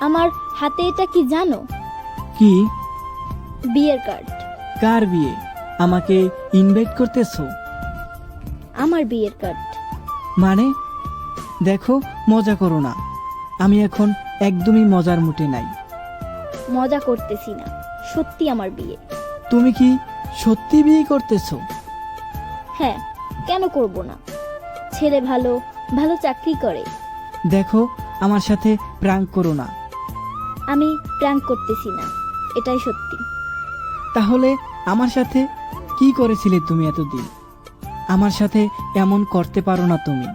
আমার হাতে এটা কি জানো? কি? বিয়ের কার্ড। কার বিয়ে? আমাকে ইনভাইট করতেছো? আমার বিয়ের কার্ড। মানে? দেখো মজা করো না। আমি এখন একদমই মজার মুটে নাই। মজা করতেছি না। সত্যি আমার বিয়ে। তুমি কি সত্যি বিয়ে করতেছো? হ্যাঁ কেন করব না? ছেলে ভালো ভালো চাকরি করে। দেখো আমার সাথে প্রাঙ্ক করো না। আমি প্র্যাঙ্ক করতেছি না এটাই সত্যি। তাহলে আমার সাথে কি করেছিলে তুমি এতদিন? আমার সাথে এমন করতে পারো না তুমি।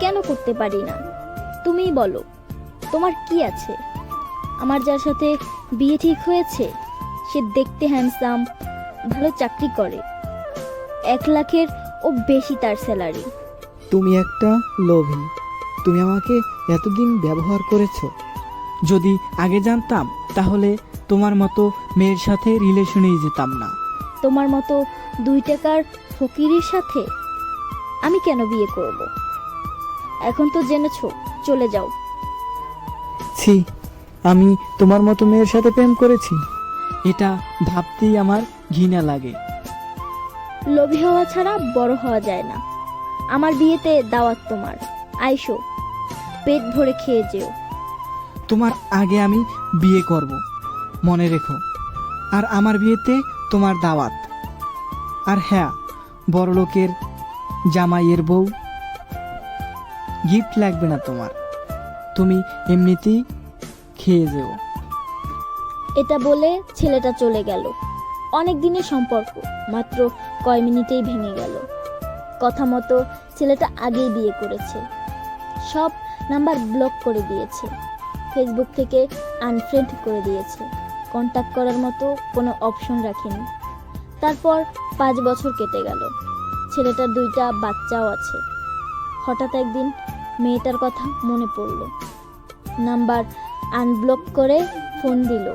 কেন করতে পারি না? তুমিই বলো তোমার কি আছে? আমার যার সাথে বিয়ে ঠিক হয়েছে সে দেখতে হ্যান্ডসাম ভালো চাকরি করে। এক লাখের ও বেশি তার স্যালারি তুমি একটা লোভী। তুমি আমাকে এতদিন ব্যবহার করেছ। যদি আগে জানতাম তাহলে তোমার মতো মেয়ের সাথে রিলেশনেই যেতাম না। তোমার মতো দুই টাকার ফকিরের সাথে আমি কেন বিয়ে করব? এখন তো জেনেছো চলে যাও। ছি আমি তোমার মতো মেয়ের সাথে প্রেম করেছি। এটা ভাবতেই আমার ঘৃণা লাগে। লোভী হওয়া ছাড়া বড় হওয়া যায় না। আমার বিয়েতে দাওয়াত তোমার। আইসো পেট ভরে খেয়ে যেও। তোমার আগে আমি বিয়ে করব। মনে রেখো। আর আমার বিয়েতে তোমার দাওয়াত। আর হ্যাঁ বড়লোকের জামাইয়ের বউ। গিফট লাগবে না তোমার। তুমি এমনিতেই খেয়ে যেও। এটা বলে ছেলেটা চলে গেল। অনেক দিনের সম্পর্ক, মাত্র কয় মিনিটেই ভেঙে গেল। কথা মতো ছেলেটা আগেই বিয়ে করেছে। সব নাম্বার ব্লক করে দিয়েছে। ফেসবুক থেকে আনফ্রেন্ড করে দিয়েছে। কন্ট্যাক্ট করার মতো কোনো অপশন রাখেনি। তারপর পাঁচ বছর কেটে গেল। ছেলেটার দুইটা বাচ্চাও আছে। হঠাৎ একদিন মেয়েটার কথা মনে পড়ল। নাম্বার আনব্লক করে ফোন দিল।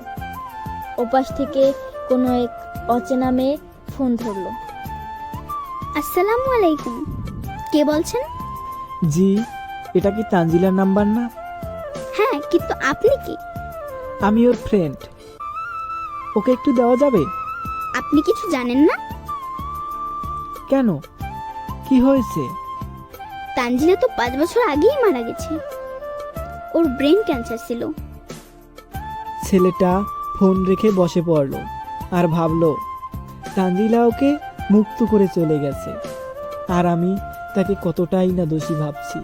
ওপাশ থেকে কোনো এক অচেনা মেয়ে ফোন ধরলো। আসসালামু আলাইকুম। কে বলছেন? জি এটা কি তানজিলার নাম্বার না? কিন্তু আপনি কি? আমি ওর ফ্রেন্ড ওকে একটু দেওয়া যাবে? আপনি কিছু জানেন না? কেন? কি হয়েছে? তানজিলা তো পাঁচ বছর আগেই মারা গেছে। ওর ব্রেন ক্যান্সার ছিল। ছেলেটা ফোন রেখে বসে পড়ল আর ভাবলো তানজিলা ওকে মুক্ত করে চলে গেছে। আর আমি তাকে কতটাই না দোষী ভাবছি।